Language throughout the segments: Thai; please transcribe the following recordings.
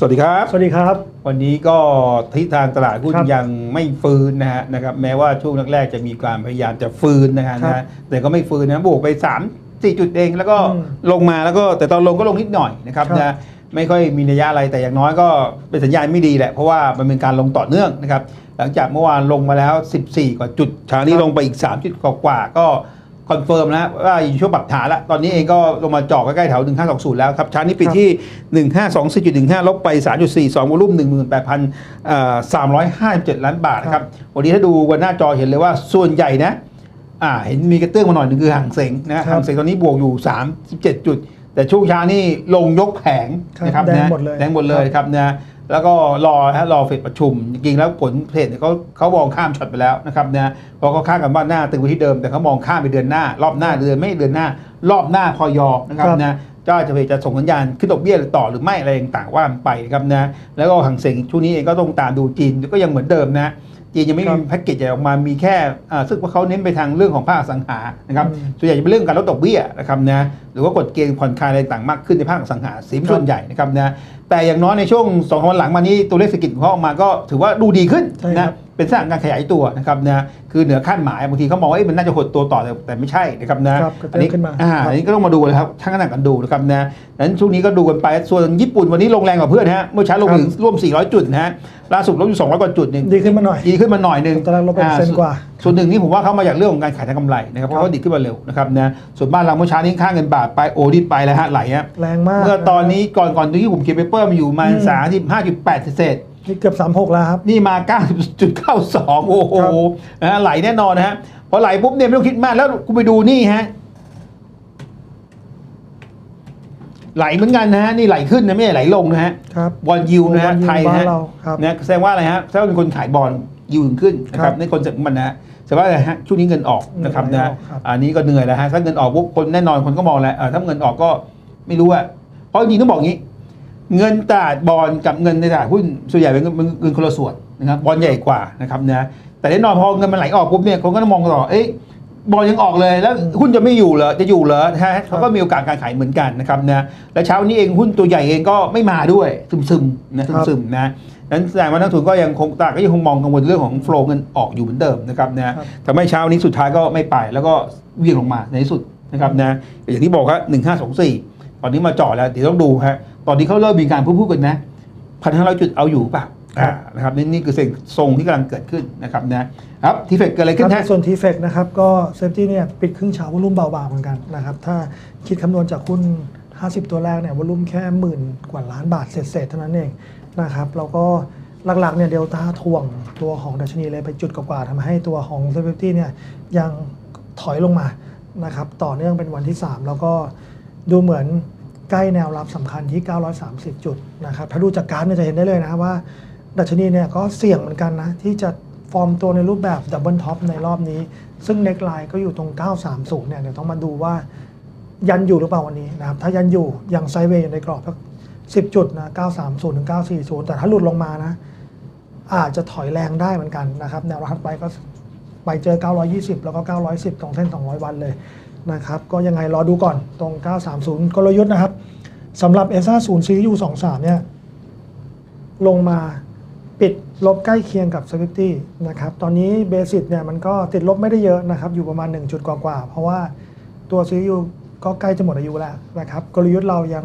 สวัสดีครับ สวัสดีครับ วันนี้ก็ทิศทางตลาดหุ้นครับยังไม่ฟื้นนะฮะนะครับแม้ว่าช่วงแรกๆจะมีการพยายามจะฟื้นนะฮะครับนะฮะแต่ก็ไม่ฟื้นนะบวกไป3 4จุดเองแล้วก็อืมลงมาแล้วก็แต่ตอนลงก็ลงนิดหน่อยนะครับครับนะไม่ค่อยมีนัยยะอะไรแต่อย่างน้อยก็เป็นสัญญาณไม่ดีแหละเพราะว่ามันเป็นการลงต่อเนื่องนะครับหลังจากเมื่อวานลงมาแล้ว 14 กว่าจุดเช้านี้ลงไปอีก 3 จุดกว่าๆก็ คอนเฟิร์มแล้วว่าอยู่ช่วงปรับฐานแล้วตอนนี้เองก็ลงมาเจาะใกล้ๆแถว 1520 แล้วครับเช้านี้ปิดที่ 1524.15 ลบไป 3.42วอลุ่ม18,357 ล้านบาทนะครับวันนี้ถ้าดูบนหน้าจอเห็นเลยว่าส่วนใหญ่นะอ่าเห็นมีกระเตื้องมาหน่อยหนึงคือห่างเสงนะห่างเสงตอนนี้บวกอยู่ 37 จุด แต่ช่วงเช้านี่ลงยกแผงครับนะครับแดงนะหมดเลยแดงหมดเลยครับนะ แล้วก็รอฮะรอเฟดประชุม จริงๆแล้วผลเฟดเนี่ยเขาเขามองข้ามช็อตไปแล้วนะครับนะเพราะเขาคาดกันว่าหน้าตึงไปที่เดิมแต่เขามองข้ามไปเดือนหน้า รอบหน้าเดือนไม่เดือนหน้า รอบหน้าพอยอนะครับครับนะก็จะจะส่งสัญญาณขึ้นดอกเบี้ยหรือต่อหรือไม่อะไรต่างๆว่าไปนะครับนะแล้วก็ห่างเสงช่วงนี้เองก็ต้องตามดูจีนก็ยังเหมือนเดิมนะจีนยังไม่ครัมีบแพ็กเกจใหญ่ออกมา มีแค่อ่าซึ่งว่าเขาเน้นไปทางเรื่องของภาคอสังหานะครับอืมส่วนใหญ่จะเป็นเรื่องการลดดอกเบี้ยนะครับนะห รือว่ากฎเกณฑ์ผ่อนคลายอะไรต่างมากขึ้นในภาคอสังหาสีส่วนใหญ่นะครับนะแต่อย่างน้อยในช่วงสองวันหลังมานี้ตัวเลขเศรษฐกิจของเขาออกมาก็ถือว่าดูดีขึ้นใช่ครันะบเป็นสถานการณ์ขยายตัวนะครับนะคือเหนือคาดหมายบางทีเขามองว่าเอ๊ะมันน่าจะหดตัวต่อแต่แต่ไม่ใช่นะครับนะครับกระเตื้องขึ้นมาอ่าครับอันนี้ก็ต้องมาดูนะครับช่างกันหนักกันดูนะครับนะนั้นช่วงนี้ก็ดูกันไปส่วนญี่ปุ่นวันนี้ลงแรงกว่าเพื่อนฮะเมื่อเช้าลงไปถึงร่วม 400 จุดนะฮะล่าสุดลบอยู่200กว่าจุดหนึ่งดีขึ้นมาหน่อยดีขึ้นมาหน่อยหนึ่งตอนแรกลบไปอ่าเซนกว่าส่วนหนึ่งนี่ผมว่าเขามาจากเรื่องของการขายทางกำไรนะครับเพราะเขาดีขึ้นมาเร็วนะครับนะส่วนบ้านเราเมื่อเช้านี้ค่าเงินบาทไปโอ้ดิไปแล้วฮะไหลฮะแรงมาก เมื่อตอนนี้ก่อนก่อนที่ผมเขียนเปเปอร์มาอยู่ประมาณอืมสามสิบห้าจุดแปดเศษนี่เกือบ 36 แล้วครับ นี่มาเก้าจุดเก้าสองโอ้โหครับนะฮะไหลแน่นอนนะฮะ พอไหลปุ๊บเนี่ยไม่ต้องคิดมาก แล้วคุณไปดูนี่ฮะ ไหลเหมือนกันนะฮะ นี่ไหลขึ้นนะ ไม่ใช่ไหลลงนะฮะครับบอลยิวนะฮะบอลยิวไทยนะบ้าฮะนเราครับนะแสดงว่าอะไรฮะแสดงว่าเป็นคนขายบอลยิวถึงขึ้นนะคครัรับบในคนจะมันนะฮะ แสดงว่าอะไรฮะช่วงนี้เงินออกนะครับเงินไหลนะออกครับอันนี้ก็เหนื่อยแล้วฮะถ้าเงินออกปุ๊บคนแน่นอนคนก็มองแล้วเออถ้าเงินออกก็ไม่รู้อะเพราะจริงๆต้องบอกงี้ เงินตลาดบอลกับเงินในตลาดหุ้นส่วนใหญ่เป็นเงินเงินคนละส่วนนะครับบอลใหญ่กว่านะครับนะแต่แน่นอนพอเงินมันไหลออกปุ๊บเนี่ยคนก็ต้องมองต่อเอ๊ะบอลยังออกเลยแล้วหุ้นจะไม่อยู่เหรอจะอยู่เหรอนะฮะเขาก็มีโอกาสการขายเหมือนกันนะครับนะและเช้านี้เองหุ้นตัวใหญ่เองก็ไม่มาด้วยซึมๆนะครับซึมๆนะ นั้นแสดงว่านักลงทุนก็ยังคงตลาดก็ยังคงมองกังวลเรื่องของโฟลเงินออกอยู่เหมือนเดิมนะครับนะครับทำให้เช้านี้สุดท้ายก็ไม่ไปแล้วก็เวียงลงมาในที่สุดนะครับนะอย่างที่บอกครับหนึ่งห้าสองสี่ตอนนี้มาเจาะแล้วเดี๋ยวต้องดูฮะตอนนี้เขาเริ่มมีการพูดพูดกันนะพันห้าร้อยจุดเอาอยู่เปล่าครัอ่าบนะครับนี่นี่คือสิ่งทรงที่กำลังเกิดขึ้นนะครับนะครับทีเฟกเกิดอะไรคขึ้รับนในฮะส่วนทีเฟกนะครับก็เซฟตี้เนี่ยปิดครึ่งเช้าวอลุ่มเบาๆเหมือนกันนะครับถ้าคิดคำนวณจากหุ้น50 ตัวแรกเนี่ยวอลุ่มแค่หมื่นกว่าล้านบาทเศษๆเท่านั้นเอง นะครับ แล้วก็หลักๆเนี่ยเดลต้าทวงตัวของดัชนีเลยไปจุดกว่าๆทำให้ตัวของเซฟตี้เนี่ยยังถอยลงมานะครับ ต่อเนื่องเป็นวันที่ 3 แล้วก็ดูเหมือนใกล้แนวรับสำคัญที่ 930 จุดนะครับ ถ้าดูจากกราฟเนี่ยจะเห็นได้เลยนะว่า ดัชนีเนี่ยก็เสี่ยงเหมือนกันนะ ที่จะฟอร์มตัวในรูปแบบดับเบิลท็อปในรอบนี้ ซึ่งเน็กไลน์ก็อยู่ตรง 930 เนี่ยเดี๋ยวต้องมาดูว่ายันอยู่หรือเปล่าวันนี้นะครับ ถ้ายันอยู่ยังไซเวย์อยู่ในกรอบ 10 จุดนะ 930ถึง940 แต่ถ้าหลุดลงมานะ อาจจะถอยแรงได้เหมือนกันนะครับ แนวรับไปก็ไปเจอ 920 แล้วก็ 910 ตรงเส้น 200 วันเลยนะครับ ก็ยังไงรอดูก่อนตรง 930 กลยุทธ์นะครับสำหรับ s อ0 CU 23เนี่ย ลงมาปิดลบใกล้เคียงกับ s w i f t y นะครับ ตอนนี้เบสิ c เนี่ยมันก็ติดลบไม่ได้เยอะนะครับ อยู่ประมาณ 1 จุดกว่าๆ เพราะว่าตัว CU ก็ใกล้จะหมดอายุแล้วนะครับ กลยุทธ์เรายัง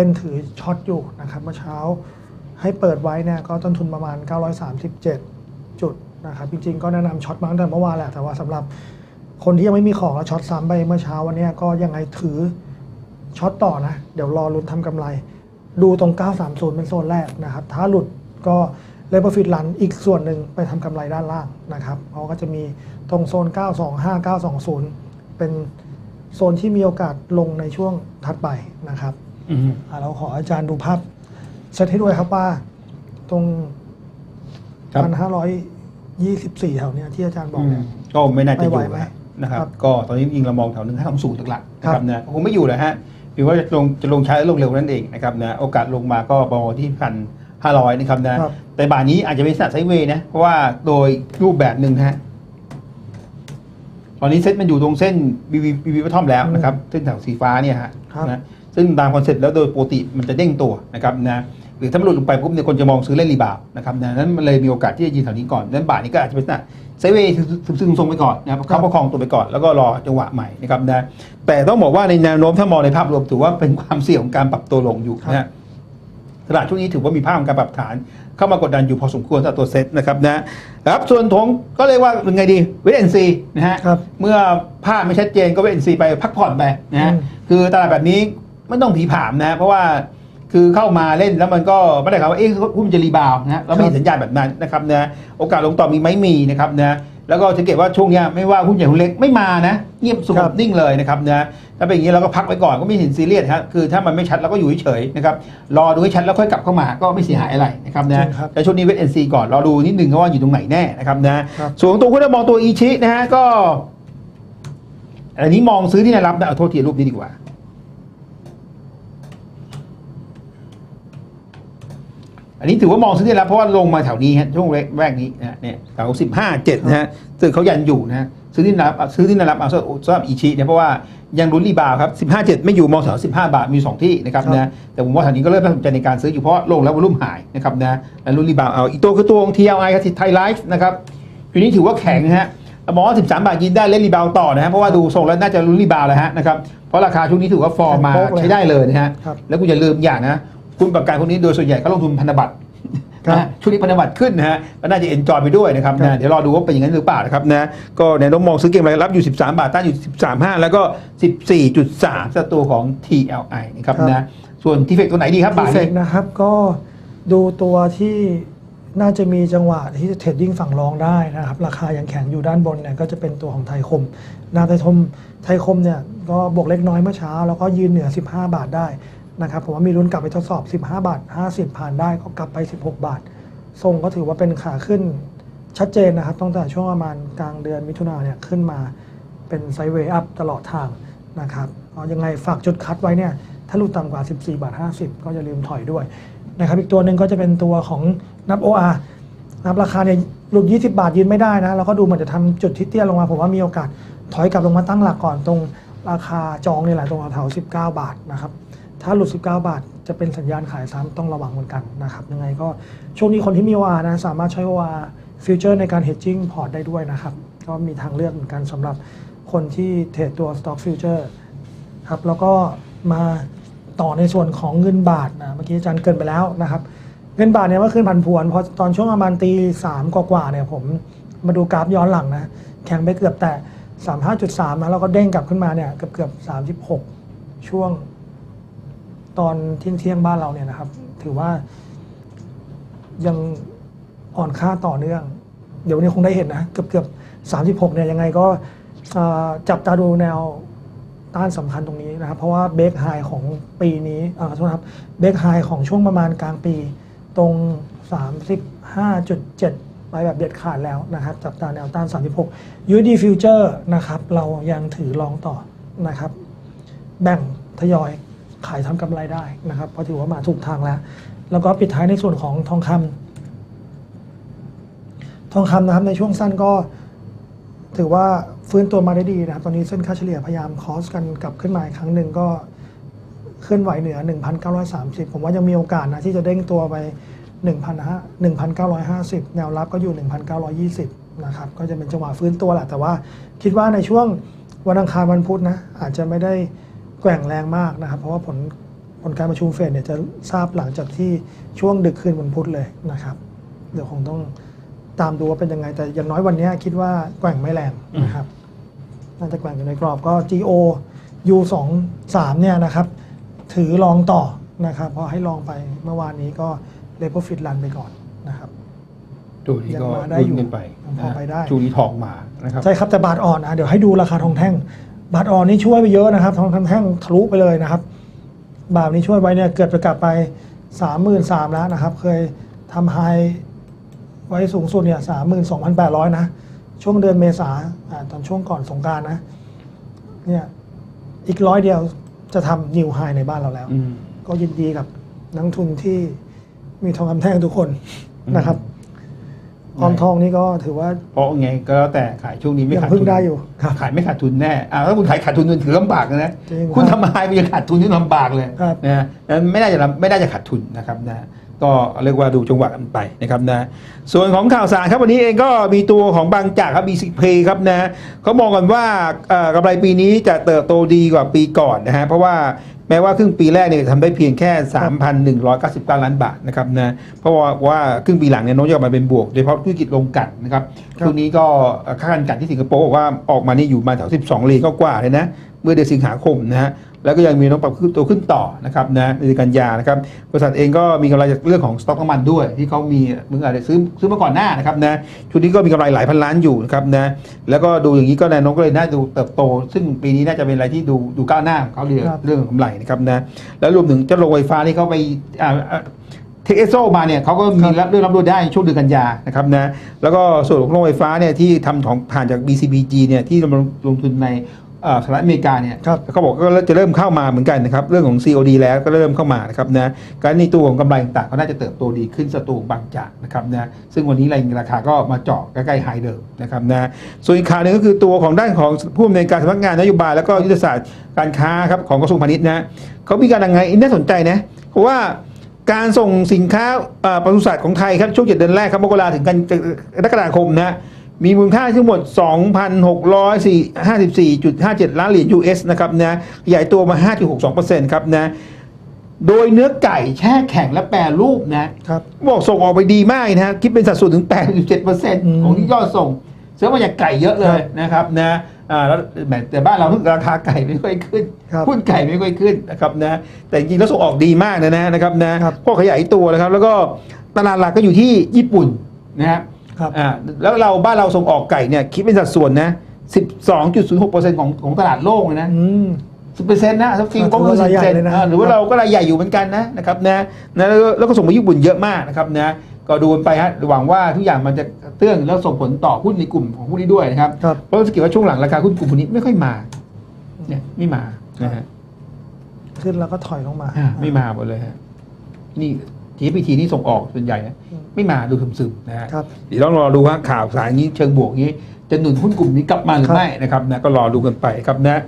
เป็นถือช็อตอยู่นะครับเมื่อเช้าให้เปิดไว้เนี่ยก็ต้นทุนประมาณ 937 จุดนะครับจริงๆ ก็แนะนำช็อตมาตั้งแต่เมื่อวานแหละแต่ว่าสำหรับคนที่ยังไม่มีของแล้วช็อตซ้ำไปเมื่อเช้าวันนี้ก็ยังไงถือช็อตต่อนะ เดี๋ยวรอลุ้นทำกำไร ดูตรง 930 เป็นโซนแรกนะครับ ถ้าหลุดก็เลเวอร์ฟิตลันอีกส่วนหนึ่งไปทำกำไรด้านล่างนะครับเพราก็จะมีตรงโซน 925 920 เป็นโซนที่มีโอกาสลงในช่วงถัดไปนะครับ เราขออาจารย์ดูภาพเซตให้ด้วยครับว่า ตรงครับพันห้าร้อยยี่สิบสี่แถวเนี้ยที่อาจารย์บอกเนี่ยก็ไม่น่าจะอไม่ไหวยู่ไหมนะครับครับ ก็ตอนนี้จริงเรามองแถวหนึ่งห้าสูงหลักๆนะคครัรับบนะคงไม่อยู่แหละฮะหรือว่าจะลงจะลงช้าหรือลงเร็วนั่นเองนะครับนะโอกาสลงมาก็ประมาณที่พันห้าร้อยนะครับนะครับแต่บ่ายนี้อาจจะเป็นลักษณะไซด์เวย์นะ เพราะว่าโดยรูปแบบหนึ่งนะฮะตอนนี้เซ็ตมันอยู่ตรงเส้นบีบีบีบีทอมแล้วนะครับ เส้นแถวสีฟ้าเนี่ยฮะครับนะ ซึ่งตามคอนเซ็ปต์แล้วโดยปกติมันจะเด้งตัวนะครับนะหรือถ้ามันหลุดลงไปปุ๊บเนี่ยคนจะมองซื้อเล่นรีบาวด์นะครับนะนั้นมันเลยมีโอกาสที่จะยืนแถวนี้ก่อนนั้นบาทนี้ก็อาจจะเป็นนะไซด์เวย์ซึมๆทรงไปก่อนนะครับเข้าประคองตัวไปก่อนแล้วก็รอจังหวะใหม่นะครับนะแต่ต้องบอกว่าในแนวโน้มถ้ามองในภาพรวมถือว่าเป็นความเสี่ยงของการปรับตัวลงอยู่นะฮะตลาดช่วงนี้ถือว่ามีภาพของการปรับฐาน เข้ามากดดันอยู่พอสมควรสำหรับตัวเซ็ตนะครับนะครับส่วนทงก็เรียกว่าเป็นไงดีเวทแอนซีนะฮะครับเมื่อภาพไม่ชัดเจนก็เวทแอนซีไปพักผ่อนไปนะฮะอืมคือตลาดแบบนี้ ไม่ต้องผีผามนะ เพราะว่าคือเข้ามาเล่นแล้วมันก็ไม่ได้ครับว่าเอ๊ะหุ้นจะรีบาวด์นะฮะเราไม่เห็นสัญญาณแบบนั้นนะครับนะโอกาสลงต่อมีไหมมีนะครับนะแล้วก็สังเกตว่าช่วงเนี้ยไม่ว่าหุ้นใหญ่หุ้นเล็กไม่มานะ เงียบสงครับบนิ่งเลยนะครับนะถ้าเป็นอย่างนี้เราก็พักไว้ก่อนก็ไม่เห็นซีเรียสฮะคือถ้ามันไม่ชัดเราก็อยู่เฉยๆนะครับรอดูให้ชัดแล้วค่อยกลับเข้ามาก็ไม่เสียหายอะไรนะครับจรินะงครับแต่ช่วงนี้เวทเอ็นซีก่อนรอดูนิดนึงว่าอยู่ตรงไหนแน่นะครับนะครับส่วนตัวคุณจะมองตัวอีชินะฮะก็อันนี้มองซื้อที่แนวรับนะเอาโทษทีรูปนี้ดีกว่า อันนี้ถือว่ามองซื้อที่แนวรับเพราะว่าลงมาแถวนี้ฮะช่วงแรกนี้นะฮะเนี่ยแถวสิบห้าเจ็ดนะฮะซึ่งเขายันอยู่นะฮะซื้อที่แนวรับเอาซื้อที่แนวรับเอาสำหรับอีชิเนี่ยเพราะว่ายังลุ้นรีบาวด์ครับสิบห้าเจ็ดไม่อยู่มองแถวสิบห้าบาทมีสองที่นะครับครับนะแต่ผมว่าแถวนี้ก็เริ่มน่าสนใจในการซื้ออยู่เพราะว่าลงแล้ววอลุ่มหายนะครับนะแล้วลุ้นรีบาวด์เอาอีกตัวคือตัวของ TLI ครับไทยไลฟ์นะครับอยู่นี้ถือว่าแข็งนะฮะเรามองว่า 13 บาทยินได้เล่นรีบาวด์ต่อนะฮะเพราะว่าดูทรงแล้วน่าจะลุ้นรีบาวด์แล้วฮะนะครับเพราะราคาช่วงนี้ถือว่าฟอร์มมาแข็งโป๊กเลยใช้ได้เลยนะฮะครับแล้วคุณอย่าลืมอย่างนะ คุณประกันพวกนี้โดยส่วนใหญ่เขาลงทุนพันธบัตรครับนะฮะช่วงนี้พันธบัตรขึ้นนะฮะก็น่าจะเอ็นจอยไปด้วยนะครับครันะบเดี๋ยวรอดูว่าเป็นอย่างนั้นหรือเปล่านะครับนะก็แนวโน้มมองซื้อเก็งรายรับอยู่ 13 บาทต้านอยู่ 13.5 แล้วก็ 14.3สัตัวของ TLI นะครับนะส่วนทีเฟกตัวไหนดีครับทีบาทเฟนี้กนะครับก็ดูตัวที่น่าจะมีจังหวะที่เทรดดิ้งฝั่งรองได้นะครับ ราคายังแข็งอยู่ด้านบนเนี่ยก็จะเป็นตัวของไทยคมนาไทยคมไทยคมเนี่ยก็บวกเล็กน้อยเมื่อเช้า แล้วก็ยืนเหนือ 15 บาทได้ นะครับผมว่ามีลุ้นกลับไปทดสอบ 15 บาท 50 ผ่านได้ก็กลับไป 16 บาท ทรงก็ถือว่าเป็นขาขึ้นชัดเจนนะครับตั้งแต่ช่วงประมาณกลางเดือนมิถุนาเนี่ยขึ้นมาเป็นไซด์เวย์อัพตลอดทางนะครับเอายังไงฝากจุดคัดไว้เนี่ยถ้าหลุดต่ำกว่า 14 บาท 50 ก็อย่าลืมถอยด้วยนะครับอีกตัวหนึ่งก็จะเป็นตัวของนับ OR นับราคาเนี่ยหลุด 20 บาทยืนไม่ได้นะแล้วก็ดูเหมือนจะทำจุดที่เตี้ยลงมา ผมว่ามีโอกาสถอยกลับลงมาตั้งหลักก่อนตรงราคาจองนี่แหละตรงแถวๆ19 บาทนะครับ ถ้าหลุด 19 บาท จะเป็นสัญญาณขายซ้ำต้องระวังเหมือนกันนะครับ ยังไงก็ช่วงนี้คนที่มี OR นะสามารถใช้ OR ฟิวเจอร์ในการ hedging พอร์ตได้ด้วยนะครับ ก็มีทางเลือกเหมือนกันสำหรับคนที่เทรดตัว stock future ครับแล้วก็มาต่อในส่วนของเงินบาทนะเมื่อกี้อาจารย์เกินไปแล้วนะครับ เงินบาทเนี่ยเมื่อคืนผันผวนพอตอนช่วงประมาณตีสามกว่าๆเนี่ยผมมาดูกราฟย้อนหลังนะ แข็งไปเกือบแต่ 35.3นะแล้วก็เด้งกลับขึ้นมาเนี่ยเกือบเกือบ36 ช่วง ตอนเที่ยงเที่ยงบ้านเราเนี่ยนะครับ ถือว่ายังอ่อนค่าต่อเนื่อง เดี๋ยววันนี้คงได้เห็นนะ เกือบเกือบสามสิบหกเนี่ยยังไงก็จับตาดูแนวต้านสำคัญตรงนี้นะครับ เพราะว่าเบรกไฮของปีนี้อ่อโทษนะครับเบรกไฮของช่วงประมาณกลางปีตรง 35.7 ไปแบบเด็ดขาดแล้วนะครับ จับตาแนวต้าน 36 USD Future นะครับ เรายังถือรองต่อนะครับ แบ่งทยอย ขายทำกำไรได้นะครับเพราะถือว่ามาถูกทางแล้ว แล้วก็ปิดท้ายในส่วนของทองคำทองคำนะครับในช่วงสั้นก็ถือว่าฟื้นตัวมาได้ดีนะครับ ตอนนี้เส้นค่าเฉลี่ยพยายามคอสกันกลับขึ้นมาอีกครั้งหนึ่งก็เคลื่อนไหวเหนือ 1,930 ผมว่ายังมีโอกาสนะที่จะเด้งตัวไป 1,950 แนวรับก็อยู่ 1,920 นะครับ ก็จะเป็นจังหวะฟื้นตัวแหละ แต่ว่าคิดว่าในช่วงวันอังคารวันพุธนะ อาจจะไม่ได้ แกว่งแรงมากนะครับ เพราะว่าผลผลการประชุมเฟดเนี่ยจะทราบหลังจากที่ช่วงดึกคืนวันพุธเลยนะครับ เดี๋ยวคงต้องตามดูว่าเป็นยังไง แต่อย่างน้อยวันนี้คิดว่าแกว่งไม่แรงนะครับ น่าจะแกว่งอยู่ในกรอบก็ GO U 2 3เนี่ยนะครับ ถือลองต่อนะครับเพราะให้ลองไปเมื่อวานนี้ก็เลเวลฟิตรันไปก่อนนะครับตัวนี้ก็ยังมาได้ลุ้อยู่นกันไปยังพอไปได้ช่วงนี้ทองมานะครับใช่ครับแต่บาทอ่อนอะเดี๋ยวให้ดูราคาทองแท่ง บาทอ่อนนี่ช่วยไปเยอะนะครับทองคำแท่งทะลุไปเลยนะครับ บาทนี้ช่วยไว้เนี่ยเกิดไปกลับไปสามหมื่นสามแล้วนะครับ เคยทำไฮไว้สูงสุดเนี่ยสามหมื่นสองพันแปดร้อยนะ ช่วงเดือนเมษาอ่าตอนช่วงก่อนสงกรารนะ เนี่ยอีกร้อยเดียวจะทำนิวไฮในบ้านเราแล้วอืมก็ยินดีกับนักลงทุนที่มีทองคำแท่งทุกคนนะครับ อืมออมทองนี่ก็ถือว่า เพราะไงก็แล้วแต่ขายช่วงนี้ไม่ยังขาดพึ่งทุนได้อยู่ครับขายไม่ขาดทุนแน่อ่าถ้าคุณขายขาดทุนมันถือลำบากนะจริงคุณครับทำไมมันยังขาดทุนที่ลำบากเลยครับนะนั้นไม่น่าจะลำไม่น่าจะขาดทุนนะครับนะ ก็เรียกว่าดูจังหวะกันไปนะครับนะส่วนของข่าวสารครับวันนี้เองก็มีตัวของบางจากครับ BC p ครับนะเขามองกันว่ากำไรปีนี้จะเติบโตดีกว่าปีก่อนนะฮะเพราะว่าแม้ว่าครึ่งปีแรกเนี่ยทำได้เพียงแค่ 3,199 ล้านบาทนะครับนะเพราะว่าว่าครึ่งปีหลังเนี่ยโน้ตจะออกมาเป็นบวกโดยเฉพาะธุรกิจโรงกันนะครับช่วงนี้ก็ค่าการกันที่สิงคโปร์บอกว่าออกมานี่อยู่มาแถว 12เหรีก็กว่าเลยนะเมื่อเดือนสิงหาคมนะฮะ แล้วก็ยังมีน้องปรับขึ้นตัวขึ้นต่อนะครับนะในเดือนกันยานะครับบริษัทเองก็มีกำไรจากเรื่องของสต็อกน้ำมันด้วย ที่เขามีมึงอาจจะซื้อซื้อมาก่อนหน้านะครับนะชุดนี้ก็มีกำไรหลายพันล้านอยู่นะครับนะแล้วก็ดูอย่างนี้ก็แนวโน้มก็เลยน่าดูเติบโต ซึ่งปีนี้น่าจะเป็นอะไรที่ดูดูก้าวหน้าของเขาเรื่องเรื่องกำไรนะครับนะแล้วรวมถึงเจ้าโรงไฟฟ้าที่เขาไปอ่าอ่าเทคเอสโซมาเนี่ยเขาก็มีรับเรื่องรับรู้ได้ช่วงเดือนกันยานะครับนะแล้วก็ส่วนของโรงไฟฟ้าเนี่ยที่ทำของผ่านจาก BCBG เนี่ยที่ลงทุนใน สหรัฐอเมริกาเนี่ยเขาบอกก็จะเริ่มเข้ามาเหมือนกันนะครับเรื่องของ COD แล้วก็เริ่มเข้ามานะครับนะการในตัวของกำไรต่างๆก็น่าจะเติบโตดีขึ้นสตูบางจากนะครับนะซึ่งวันนี้ราคาก็มาเจาะใกล้ๆไฮเดิมนะครับนะส่วนอีกข่าวหนึงก็คือตัวของด้านของผู้อำนวยการสำนักงานนโยบาย แล้วก็ยุทธศาสตร์การค้าครับของกระทรวงพาณิชย์นะเขามีการยังไงน่าสนใจนะเพราะว่าการส่งสินค้าปศุสัตว์ของไทยครับช่วงเจ็ดเดือนแรกครับมกราถึงกันกรกฎาคมนะ มีมูลค่าทั้งหมด 2,654.57 ล้านเหรียญ US นะครับนะใหญ่ตัวมา 5.62%ครับนะ โดยเนื้อไก่แช่แข็งและแปรรูปนะครับบอกส่งออกไปดีมากนะฮะคิดเป็นสัดส่วนถึง 8.7%ของที่ยอดส่งซื้อมาจากไก่เยอะเลยนะครับนะอ่าแล้วแหมแต่บ้านเราราคาไก่ไม่ค่อยขึ้นครับหุ้นไก่ไม่ค่อยขึ้นนะครับนะแต่จริงๆแล้วส่งออกดีมากนะนะนะครับนะครับก็ขยายตัวนะครับ แล้วก็ตลาดหลักก็อยู่ที่ญี่ปุ่นนะครับ ครับอ่าแล้วเราบ้านเราส่งออกไก่เนี่ยคิดเป็นสัดส่วนนะ12.06%ของของตลาดโลกเลยนะอืม สิบเปอร์เซ็นต์นะฟิลก็ถือคือว่าสิบรายใหญ่เซนเลยนะ หรือว่าเราก็รายใหญ่อยู่เหมือนกันนะนะครับนะนะแล้วก็แล้วก็ส่งไปญี่ปุ่นเยอะมากนะครับนะก็ดูกันไปฮะหวังว่าทุกอย่างมันจะเตื้องแล้วส่งผลต่อหุ้นในกลุ่มของหุ้นนี้ด้วยนะครับ ครับ เพราะสังเกตว่าช่วงหลังราคาหุ้นกลุ่มพวกนี้ไม่ค่อยมาเนี่ยไม่มานะฮะขึ้นแล้วก็ถอยลงมาอ่าไม่มาหมดเลยฮะนี่ GPT นี่ส่งออกส่วนใหญ่นะอืมไม่มาดูซึมๆนะฮะครับเดี๋ยวต้องรอดูว่าข่าวสารนี้เชิงบวกนี้ จะหนุนหุ้นกลุ่มนี้กลับมาหรือครับไม่นะครับนะก็รอดูกันไปครับนะ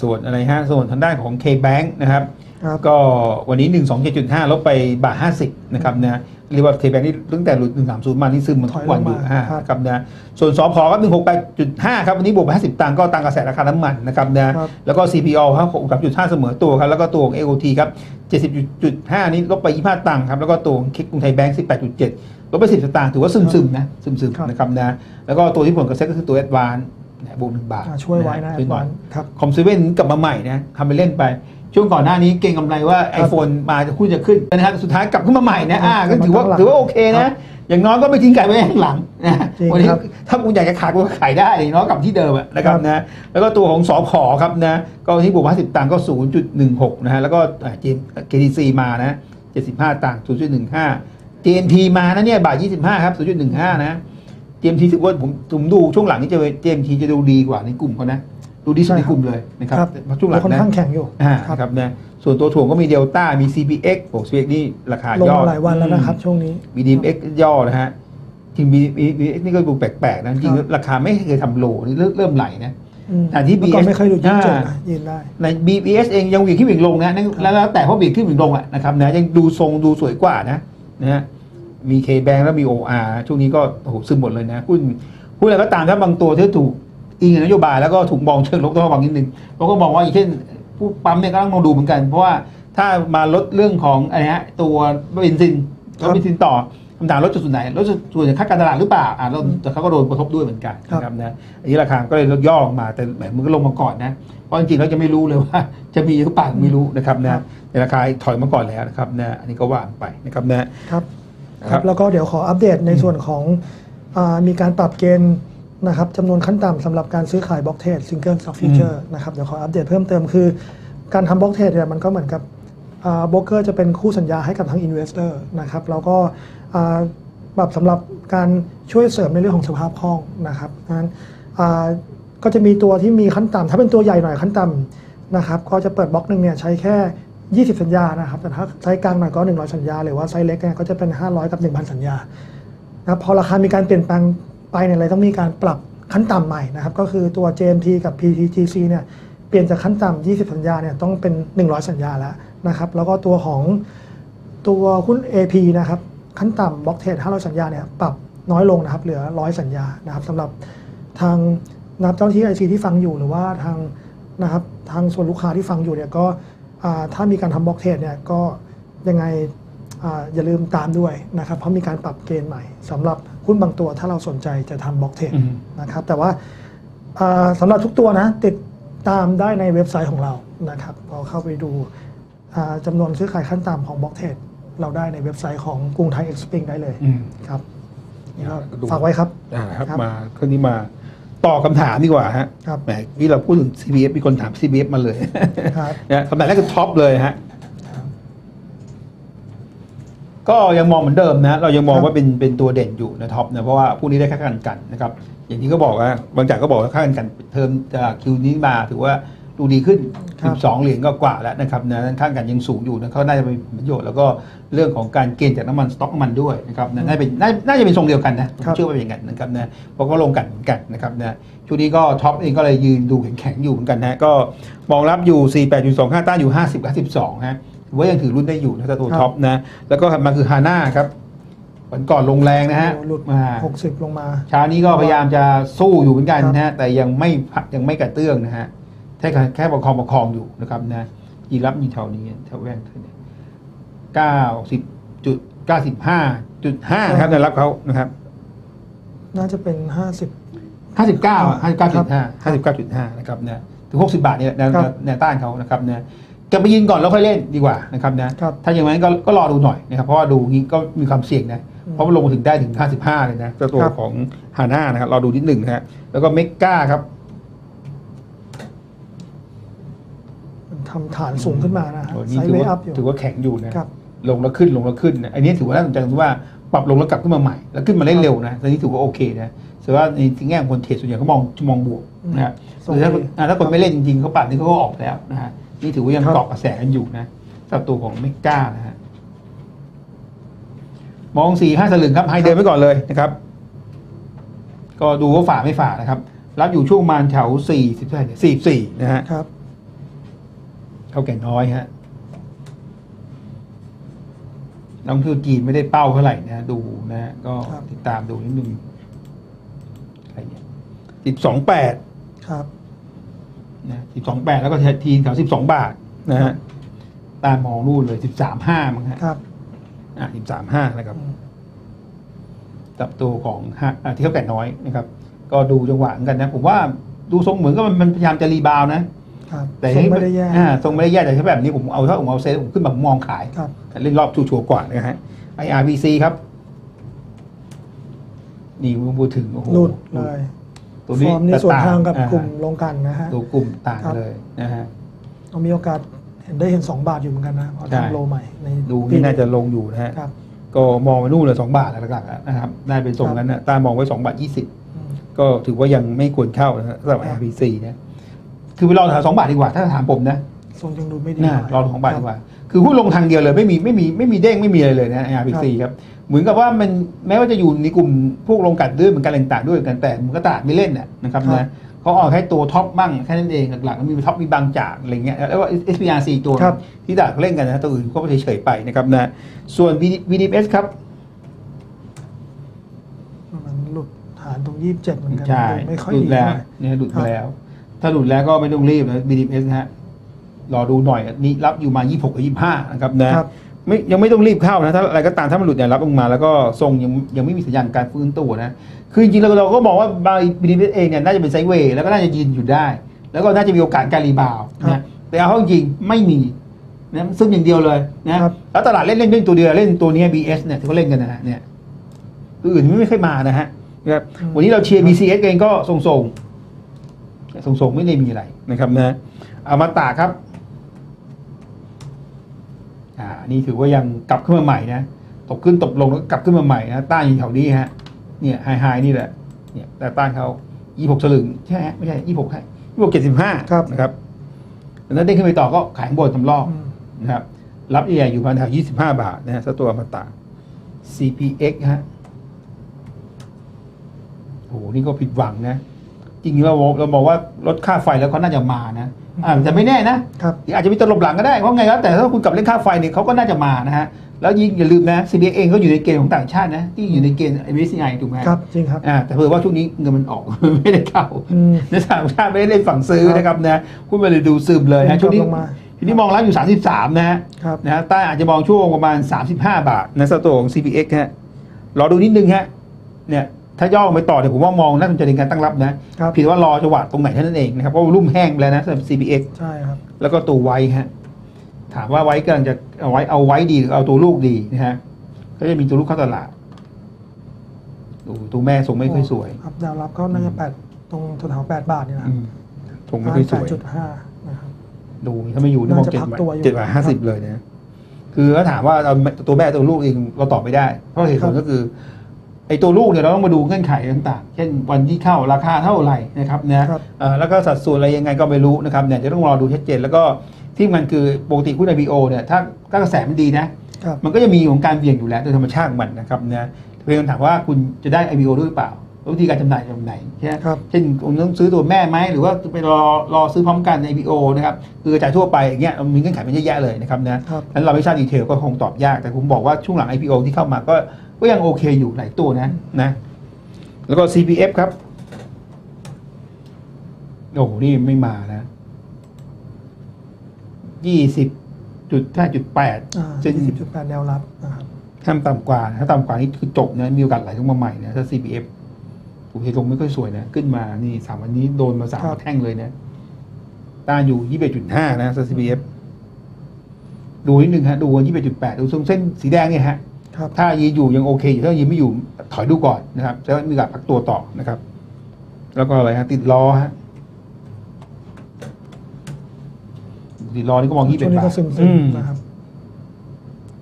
ส่วนอะไรฮะส่วนทางด้านของ K-Bank นะครับครับก็วันนี้ 1 2 7 5 ลบไปบาท50 นะครับนะ เรียกว่า K-Bank นี่ตั้งแต่หลุด130มานี่ซึมมาทุกวันอยู่ถอยลงมาอ่าครับครับนะส่วนสพครับ168.5ครับวันนี้บวกไป50ตังค์ก็ตามกระแสราคาน้ำมันนะครับนะครับแล้วก็ CPO ครับ6.5เสมอตัวครับแล้วก็ตัวของ AOT ครับ70.5นี่ลบไป25ตังค์ครับแล้วก็ตัวของกรุงไทยแบงค์18.7ลบไป10สตางค์ถือว่าซึมๆนะซึมครับๆนะครับนะแล้วก็ตัวที่ผลกระเซ็ก็คือตัว Advance นะบวกหนึ่งบาทอ่าช่วยไว้นะช่วยหน่อยครับคอมเซเว่นกลับมาใหม่นะทำไปเล่นไป ช่วงก่อนหน้านี้เก่งกำไรว่า iPhone มาจะคู่จะขึ้นนะครับสุดท้ายกลับขึ้นมาใหม่นะอ่าก็ถือว่าตั้งหลักถือว่าโอเคครันะบอย่างน้อยก็ไม่ทิ้งไก่ไว้ข้างหลังนะจริงวันนี้ครับถ้าคุณอยากจะขายก็ขายได้อย่างน้อยกลับที่เดิมอะนะครับครับนะแล้วก็ตัวของสอพอครับนะก็ที่บวกมา10ตังค์ก็ 0.16 นะฮะแล้วก็เจม KTC มานะ 75 ตังค์0.15 JNP มานะเนี่ยบาท25 ครับ 0.15 นะ JMT ถือว่าผมผมดูช่วงหลังนี่จะ JMT จะดูดีกว่าในกลุ่มเขานะ ดูดีสุดในกลุ่มเลยนะครับครับเพราะช่วงหลังค่อนนะข้างแข็งอยู่อ่าครับครับนะส่วนตัวถ่วงก็มีเดลต้ามี CPX โอ้ CPX นี่ราคาลงย่อมาหลายวันแล้วนะครับช่วงนี้มี DMX ย่อนะฮะจริง BDMX นี่ก็ดูแปลกๆนะจริงครับๆราคาไม่เคยทำโลนี่เริ่มเริ่มไหลนะอืมแต่ที่เมื่อก่อน BS ไม่เคยหลุดยี่สิบเจ็ดอ่านะยืนได้ใน BBS เองยังเหวี่ยงขึ้นเหวี่ยงลงนะนั่นแล้วแล้วแต่เพราะเหวี่ยงขึ้นเหวี่ยงลงอะนะครับนะยังดูทรงดูสวยกว่านะนะฮะมี K Bank แล้วมี OR ช่วงนี้ก็โอ้โหซึมหมดเลยนะหุ้นหุ้นอะไรก็ตามถ้าบางตัวที่ถูก อิงกับนโยบายแล้วก็ถูกมองเชิงลบต้องระวังนิดนึงเราก็มองว่าอย่างเช่นผู้ปั๊มเนี่ยก็ต้องมองดูเหมือนกัน เพราะว่าถ้ามาลดเรื่องของอะไรฮะตัวเบนซินครัรบถเบนซินต่อคำถามลดจุดส่วนไหนลดจุดส่วนค่าการตลาดหรือเปล่าอ่าแล้วแต่เขาก็โดนกระทบด้วยเหมือนกันครับนะครับนะอันนี้ราคาก็เลยลดย่อลงมาแต่แหมมันก็ลงมาก่อนนะเพราะจริงๆเราจะไม่รู้เลยว่า จะมีหรือเปล่าไม่รู้นะครับครันะบในราคาถอยมาก่อนแล้วนะครับนะอันนี้ก็ว่าไปนะครับนะครับคครัรับบแล้วก็เดี๋ยวขออัปเดตในส่วนของอามีการปรับเกณฑ์ นะครับจำนวนขั้นต่ำสำหรับการซื้อขายบล็อกเทรดซิงเกิลสต็อกฟิวเจอร์นะครับเดี๋ยวขออัปเดตเพิ่มเติมคือ การทำบล็อกเทรดเนี่ยมันก็เหมือนกับโบรกเกอร์จะเป็นคู่สัญญาให้กับทั้งอินเวสเตอร์นะครับแล้วก็อ่าปรับสำหรับการช่วยเสริมในเรื่องของสภาพคล่องนะครับนั้นอ่าก็จะมีตัวที่มีขั้นต่ำถ้าเป็นตัวใหญ่หน่อยขั้นต่ำนะครับก็จะเปิดบล็อกหนึ่งเนี่ยใช้แค่ 20 สัญญานะครับแต่ถ้าไซส์กลางหน่อยก็ 100 สัญญา หรือว่าไซส์เล็กเนี่ยก็จะเป็น 500 กับ 1,000 สัญญานะครับพอราคามีการเปลี่ยนแปลง ไปเนี่ยเลยต้องมีการปรับขั้นต่ำใหม่นะครับ ก็คือตัว JMT กับ PTGC เนี่ยเปลี่ยนจากขั้นต่ำ 20 สัญญาเนี่ยต้องเป็น 100 สัญญาแล้วนะครับ แล้วก็ตัวของตัวหุ้น AP นะครับ ขั้นต่ำบล็อกเทรด500 สัญญาเนี่ยปรับน้อยลงนะครับ เหลือ 100 สัญญานะครับสำหรับทางนับเจ้าที่ไอซีที่ฟังอยู่หรือว่าทางนะครับทางส่วนลูกค้าที่ฟังอยู่เนี่ยก็ถ้ามีการทำบล็อกเทรดเนี่ยก็ยังไงออย่าลืมตามด้วยนะครับ เพราะมีการปรับเกณฑ์ใหม่สำหรับ หุ้นบางตัวถ้าเราสนใจจะทำบล็อกเทรดอืมนะครับ แต่ว่าอ่าสำหรับทุกตัวนะ ติดตามได้ในเว็บไซต์ของเรานะครับพอเข้าไปดูอ่าจำนวนซื้อขายขั้นต่ำของบล็อกเทรดเราได้ในเว็บไซต์ของกรุงไทยเอ็กซ์พิงได้เลยอืม ครับนี่ก็ดู ฝากไว้ครับ อ่าครับครับมาคราวนี้มาตอบคำถามดีกว่าฮะครับ แหมที่เราพูดถึง CBF มีคนถาม CBF มาเลย ครับเนี่ยคำถามแรกคือท็อปเลยฮะ ก็ยังมองเหมือนเดิมนะเรายังมองครับว่าเป็นเป็นตัวเด่นอยู่นะท็อปนะเพราะว่าผู้นี้ได้ค่ากันกันนะครับอย่างที่ก็บอกว่าบางจากก็บอกว่าค่ากันกันเทอมจากคิวนี้มาถือว่าดูดีขึ้นครับ12 เหรียญก็กว่าแล้วนะครับนะค่ากันยังสูงอยู่นะเขาน่าจะเป็นประโยชน์แล้วก็เรื่องของการเกณฑ์จากน้ำมันสต็อกน้ำมันด้วยนะครับนะน่าจะเป็นน่าน่าจะเป็นทรงเดียวกันนะผมครับเชื่อว่าเป็นอย่างนั้นนะครับนะเพราะก็ลงกันเหมือนกันนะครับนะช่วงนี้ก็ท็อปเองก็เลยยืนดูแข็งๆอยู่เหมือนกันนะก็มองรับอยู่ 48.25ต้านอยู่ 50 52ฮะ ถือว่ายังถือรุ่นได้อยู่นะแต่ตัวครับท็อปนะ แล้วก็ถัดมาคือฮาน่าครับวันก่อนลงแรงนะฮะหลุดอ่า60ลงมาเช้านี้ก็พยายามจะสู้อยู่เหมือนกันครับนะฮะแต่ยังไม่พักยังไม่กระเตื้องนะฮะแค่แค่ประคองประคองอยู่นะครับนะยีรับมีแถวนี้แถวแว่นเก้าสิบจุดเก้าสิบห้าจุดห้านะครับในรับเขานะครับ น่าจะเป็น50ห้าสิบเก้าห้าสิบเก้าคจุรัดบห้าห้าสิบเก้าจุดห้านะครับนะถึงหกสิบาทเนี่ยแนวครับแนวต้านเขานะครับนะ เก็บไปยืนก่อนแล้วค่อยเล่นดีกว่านะครับนะครับ ถ้าอย่างนั้นก็ก็รอดูหน่อยนะครับเพราะว่าดูงี้ก็มีความเสี่ยงนะอืมเพราะมันลงมาถึงได้ถึง 55 เลยนะเจ้าตัวครับ ของฮาน่านะครับรอดูนิดหนึ่งนะฮะแล้วก็เมกาครับมันทำฐานสูงขึ้นมานะฮะโอ้ไซนี่ด์ถือเวย์ว่าอัพอยู่ถือว่าแข็งอยู่นะ ครับ ลงแล้วขึ้นลงแล้วขึ้นนะอันนี้ถือว่าน่าสนใจตรงที่ว่าปรับลงแล้วกลับขึ้นมาใหม่ แล้วขึ้นมาได้เร็วนะตอนนี้ถือว่าโอเคนะแต่ว่าในแง่ของคนเทรดส่วนใหญ่เขามองมองบวกนะฮะส่งหรือถ้าไปอ่าถ้าคนไม่เล่นจริงๆเขาปรับนี่เขาก็ออกแล้วนะฮะ นี่ถือว่ายังครับเกาะกระแสกันอยู่นะสำหรับตัวของเมกานะฮะมองสี่ห้าสลึงครับให้เดินไว้ก่อนเลยนะครับ ก็ดูว่าฝ่าไม่ฝ่านะครับ รับอยู่ช่วงประมาณแถวสี่สิบเท่าไหร่สี่สี่นะฮะครับเท่าแก่น้อยฮะนักท่องเที่ยวจีนไม่ได้เป้าเท่าไหร่นะดูนะฮะก็ครับติดตามดูนิดนึงใครเนี่ยสิบสองแปดครับ นะสิบสองแปดแล้วก็ทีแถวสิบสองบาทนะฮะตามมองนู่นเลยสิบสามห้ามั้งฮะครับอะสิบสามห้านะครับอืมกับตัวของฮะอะที่เขาแก่น้อยนะครับ ก็ดูจังหวะเหมือนกันนะ ผมว่าดูทรงเหมือนก็มันมันพยายามจะรีบาวด์นะครับแต่ทรงไม่ได้แย่อ่าทรงไม่ได้แย่แต่ถ้าแบบนี้ผมเอาถ้าผมเอาเซตผมขึ้นแบบมองขายครับเล่นรอบชัวร์ๆกว่านะฮะ IRPC ครับนี่พูดถึงโอ้โหหลุดเลย ตัวฟนี้อร์มนี้ส่วนทางกับอ่กลุ่มลงกันนะฮะตัวกลุ่มต่างครับเลยนะฮะเรามีโอกาสเห็นได้เห็น 2 บาทอยู่เหมือนกันนะพอใช่ทำโลใหม่ในดูปีนี่น่าจะลงอยู่นะฮะครับก็มองไปนู่นเลยสองบาทหลักๆอะนะครับได้เป็นทรงนั้นนะตามองไว้สองบาทยี่สิบอืมก็ถือว่ายังไม่ควรเข้านะฮะสำหรับครับ IRPC นะคือไปรอแถวสองบาทดีกว่าถ้าถามผมนะทรงยังดูไม่ดีน่าหน่ยรอสองบาทคดีรับกว่า คือหุ้นลงทางเดียวเลยไม่มีไม่มีไม่มีเด้งไม่มีอะไรเลยนะ IRPC ครับเหมือนกับว่ามันแม้ว่าจะอยู่ในกลุ่มพวกลงกัดด้วยเหมือนกันอะไรต่างๆด้วยกันแต่มันก็ตลาดไม่เล่นน่ะนะครับครับนะเขาเอาแค่ตัวท็อปบ้างแค่นั้นเองหลักๆแล้วมีท็อปมีบางจากอะไรเงี้ยแล้วว่า SPRC ตัวครับที่ตลาดเขาเล่นกันนะตัวอื่นก็เฉยๆไปนะครับนะส่วน VDS ครับมันหลุดฐานตรง27เหมือนกันใช่ดูไม่ค่อยหลุดีดแล้วเท่าไหร่เนี่ยหลุดครับแล้ว ถ้าหลุดแล้วก็ไม่ต้องรีบนะ BDS นะฮะ รอดูหน่อยนี่รับอยู่มา 26กับ25 นะครับนะครับไม่ยังไม่ต้องรีบเข้านะถ้าอะไรก็ตามถ้ามันหลุดเนี่ยรับลงมาแล้วก็ทรงยังยังไม่มีสัญญาณการฟื้นตัวนะคือจริงๆเราเราก็มองว่าบาง BDS เองเนี่ยน่าจะเป็นไซด์เวย์แล้วก็น่าจะยืนอยู่ได้ แล้วก็น่าจะมีโอกาสการรีบาวด์ครันะบแต่เอาเข้าจริงๆไม่มีนะซึ่งอย่างเดียวเลยนะครับแล้วตลาดเล่นเล่นเล่นตัวเดียวเล่นตัวนี้ BS เนี่ยที่เขาเล่นกันนะฮะเนี่ยตัวอื่นไม่ค่อยมานะฮะนะครับอืมวันนี้เราเชียร์ BCS เองก็ทรงๆทรงๆไม่ได้มีอะไรนะครับนะอมตะครับ อ่านี่ถือว่ายังกลับขึ้นมาใหม่นะตกขึ้นตกลงแล้วกลับขึ้นมาใหม่นะต้านอยู่แถวนี้ฮะเนี่ยไฮไฮนี่แหละเนี่ยแต่ต้านเขา26สลึงใช่ไหมไม่ใช่26ให้26 75ครับนะครับแล้วเด้งขึ้นไปต่อก็ขายข้างบนทำรอบอืมนะครับรับใหญ่ๆอยู่ประมาณแถว25บาทนะฮะสตัวอมตะ CPX ฮะโอ้โหนี่ก็ผิดหวังนะ จริงๆเราเราบอกว่าลดค่าไฟแล้วเขาน่าจะมานะอ่าแต่ไม่แน่นะครับหรืออาจจะมีตลบหลังก็ได้เพราะไงแล้วแต่ถ้าคุณกลับเล่นค่าไฟเนี่ยเขาก็น่าจะมานะฮะแล้วยิ่งอย่าลืมนะ CBX เองก็อยู่ในเกณฑ์ของต่างชาตินะ ที่อยู่ในเกณฑ์ MSCI ถูกไหมครับจริงครับอ่าแต่เผื่อว่าช่วงนี้เงินมันออก ไม่ได้เข้าอืมในต่างชาติไม่ได้เล่นฝั่งซื้อครับนะครับนะคุณไปเลยดูซึมเลยครันะบช่วงนี้ลงมาทีนี้มองรับอยู่ 33 นะฮะครับนะฮะใต้อาจจะมองช่วงประมาณ 35 บาทนะสตัวของ CPX ฮะรอดูนิดนึงฮะเนี่ย ถ้าย่อลงไปต่อเนี่ยผมว่ามองน่าสนใจในการตั้งรับนะครับเพียงแต่ว่ารอจังหวะตรงไหนเท่านั้นเองนะครับเพราะว่ารุ่มแห้งไปแล้วนะสำหรับ CPX ใช่ครับ แล้วก็ตัวไว้ฮะถามว่าไว้กำลังจะเอาไว้เอาไว้ดีหรือเอาตัวลูกดีนะฮะก็จะมีตัวลูกเข้าตลาดดูตัวแม่ทรงไม่ค่อยสวยครับดาวรับก็น่าจะแปดตรงแถวๆแปดบาทนี่นะคอืรับมทรงไม่ค่อยสวยจุดห้านะครับดูถ้าไม่อยู่นี่มองน่าจะเจ็ดพักบาทตัวอยู่เจ็ดบาทห้าสิบเลยนะคือถ้าถามว่าเราตัวแม่ตัวลูกเองเราตอบไม่ได้ เพราะเหตุผลก็คือ ไอ้ตัวลูกเนี่ยเราต้องมาดูเงื่อนไขต่างๆ เช่นวันที่เข้าราคาเท่าไหร่นะครับนะครับเอ่อแล้วก็สัดส่วนอะไรยังไงก็ไม่รู้นะครับเนี่ยจะต้องรอดูชัดเจนแล้วก็ที่สำคัญคือปกติหุ้น IPO เนี่ยถ้าถ้ากระแสมันดีนะครับมันก็จะมีของการเบี่ยงอยู่แล้วโดยธรรมชาติของมันนะครับนะเพียงถามว่าคุณจะได้ IPO ด้วยหรือเปล่าแล้ววิธีการจำหน่ายแบบไหนใช่ไหมครับเช่นคุณต้องซื้อตัวแม่ไหมหรือว่าไปรอรอซื้อพร้อมกันใน IPO นะครับคือกระจายทั่วไปอย่างเงี้ยมันมีเงื่อนไขมันเยอะแยะเลยนะครับนะครับนั้นเราไม่ทราบดีเทลก็คงตอบยากแต่ผมบอกว่าช่วงหลัง IPO ที่เข้ามาก็ ก็ยังโอเคอยู่หลายตัวนะนะ แล้วก็ CPF ครับ โอ้โห นี่ไม่มานะยี่สิบจุดห้าจุดแปดอ่าเส้นสิบจุดแปดแนวรับนะครับห้ามต่ำกว่า ถ้าต่ำกว่านี่คือจบนะ มีโอกาสไหลลงมาใหม่นะ ถ้า CPF ผมเห็นลงไม่ค่อยสวยนะ ขึ้นมา นี่สามวันนี้โดนมาสามครับแท่งเลยนะต้านอยู่ยี่สิบจุดห้านะถ้า CPF ดูนิดนึงฮะ ดูยี่สิบจุดแปดดูทรงเส้นสีแดงเนี่ยฮะครับ ถ้ายืนอยู่ยังโอเคอยู่ถ้ายืนไม่อยู่ถอยดูก่อนนะครับจะมีโอกาสพักตัวต่อนะครับ แล้วก็อะไรฮะติดล้อฮะติดล้อนี่ก็มองยี่สิบช่วงนี้บาก็ทซึมอืมๆนะครับ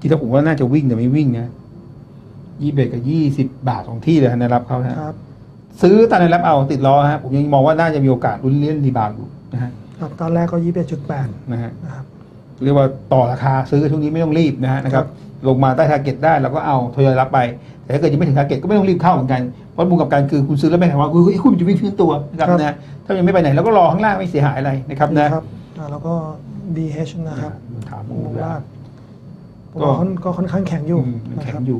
ที่ถ้าผมว่าน่าจะวิ่งแต่ไม่วิ่งนะยี่สิบกับยี่สิบบาทของที่เลยนะรับเขานะครับ ซื้อตอนในรับเอาติดล้อฮะผมยังมองว่าน่าจะมีโอกาสลุ้นเล่นรีบาวด์อยู่นะฮะครับตอนแรกก็ยี่สิบจุดแปดนะฮะนะครับเรียกว่าต่อราคาซื้อช่วงนี้ไม่ต้องรีบนะฮะนะครับ ลงมาใต้ทาร์เก็ตได้เราก็เอาทยอยรับไป แต่ถ้าเกิดยังไม่ถึงทาร์เก็ตก็ไม่ต้องรีบเข้าเหมือนกันเพราะมุมกับการคือคุณซื้อแล้วไม่ถามว่าเฮ้ยคุณจะวิ่งขึ้นตัวนะครับนะถ้ายังไม่ไปไหนเราก็รอข้างล่างไม่เสียหายอะไรนะครับนะครับอ่าแล้วก็ BH นะครับถามมุมูมลลาากผมว่าค่อนก็ค่อนข้างแข็งอยู่อืมมันนะแข็คงรับอยู่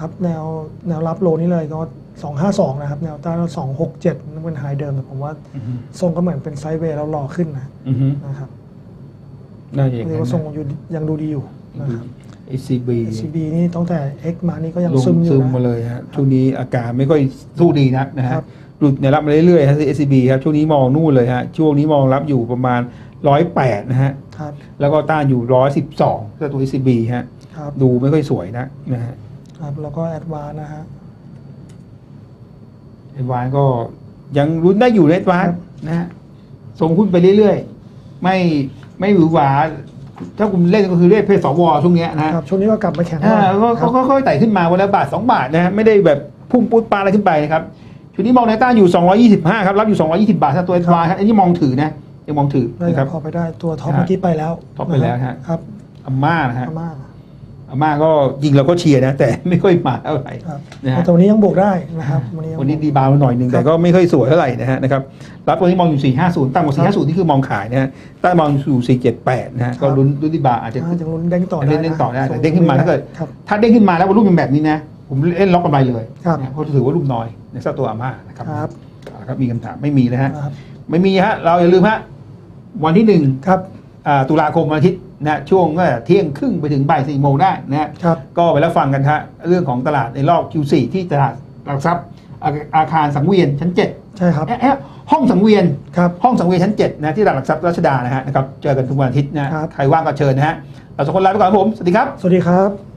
ครับแนวแนวรับโลนี่เลยก็สองห้าสองนะครับ แนวต้านสองหกเจ็ดนั่นเป็นไฮเดิมแต่ผมว่าอือฮึทรงก็เหมือนเป็นไซด์เวย์แล้วรอขึ้นนะอือฮึนะครับน่าจะอย่างเรียนั้กนว่าทรงนะอยู่ยังดูดีอยู่นะครับ ACB CB นี่ตั้งแต่ X มานี่ก็ยังลงซึมอยู่ซึมนะมาเลยฮะช่วงนี้อาการไม่ค่อยสู้ดีนักนะคฮะรับหลุดเนี่ยรับมาเรื่อยๆฮะ SCB ครับช่วงนี้มองนู่นเลยฮะช่วงนี้มองรับอยู่ประมาณร้อยแปดนะฮะครับแล้วก็ต้านอยู่ร้อยสิบสองถ้าตัว SCB ฮะครับดูไม่ค่อยสวยนะนะฮะครับแล้วก็แอดวานนะฮะ เอ็นวานก็ยังรุ้นได้อยู่ในเอ็นวานนะฮะส่งหุ้นไปเรื่อยๆ ไม่ไม่หวือหวา ถ้าคุณเล่นก็คือเรียกเพศสวช่วงเนี้ยนะฮะครับช่วงนี้ก็กลับมาแข็งอ่าก็ครัก็บค่อยๆไต่ขึ้นมาวันละบาท2บาทนะฮะไม่ได้แบบพุ่งปุ๊ดปาอะไรขึ้นไปนะครับชุดนี้มองในต้านอยู่ 225 ครับ รับอยู่ 220 บาทถ้าตัวเอ็นวานครับอันนี้มองถือนะยังมองถือได้นะครับพอไปได้ตัวท็อปฮะเมื่อกี้ไปแล้วท็อปไปแล้วฮะครับอาม่านะฮะอาม่า อาม่าก็ยิงเราก็เชียร์นะ แต่ไม่ค่อยมาเท่าไหร่ครับนะฮะแต่วันนี้ยังบวกได้นะครับวันนี้ยังวันนี้บวกดีบาวน์มาหน่อยหนึ่งครับแต่ก็ไม่ค่อยสวยเท่าไหร่นะฮะนะครับรับตัวนี้มองอยู่ 450ต่ำกว่า 450 นี่คือมองขายนะฮะใต้มองอยู่ 478 นะฮะก็ลุ้นลุ้นดีบาวน์อาจจะอ่ายังลุ้นเด้งต่อได้เล่นนะเล่นต่อได้แต่เด้งขึ้นมาถ้าเกิดครับถ้าเด้งขึ้นมาแล้ววอลุ่มเป็นแบบนี้นะผมเล่นล็อกกำไรเลยครับนะเพราะถือว่ารุ่มน้อยในเจ้าตัวอาม่านะครับครับเอาละครับมีคำถามไม่มีนะฮะครับไม่มีฮะเราอย่าลืมฮะวันที่หนึ่งครับอ่าตุลาคมวันอาทิตย์ นะช่วงก็เที่ยงครึ่งไปถึงบ่ายสี่โมงได้นะฮะครับก็ไปแล้วฟังกันฮะเรื่องของตลาดในรอบ Q4 ที่ตลาดหลักทรัพย์อาอาคารสังเวียนชั้น 7 ใช่ครับเอ๊ะเอ๊ะห้องสังเวียนครับห้องสังเวียนชั้น7นะที่ตลาดหลักทรัพย์รัชดานะฮะนะครับเจอกันทุกวันอาทิตย์นะครับใครว่างก็เชิญนะฮะเราสองคนลาไปก่อนครับผม สวัสดีครับ สวัสดีครับ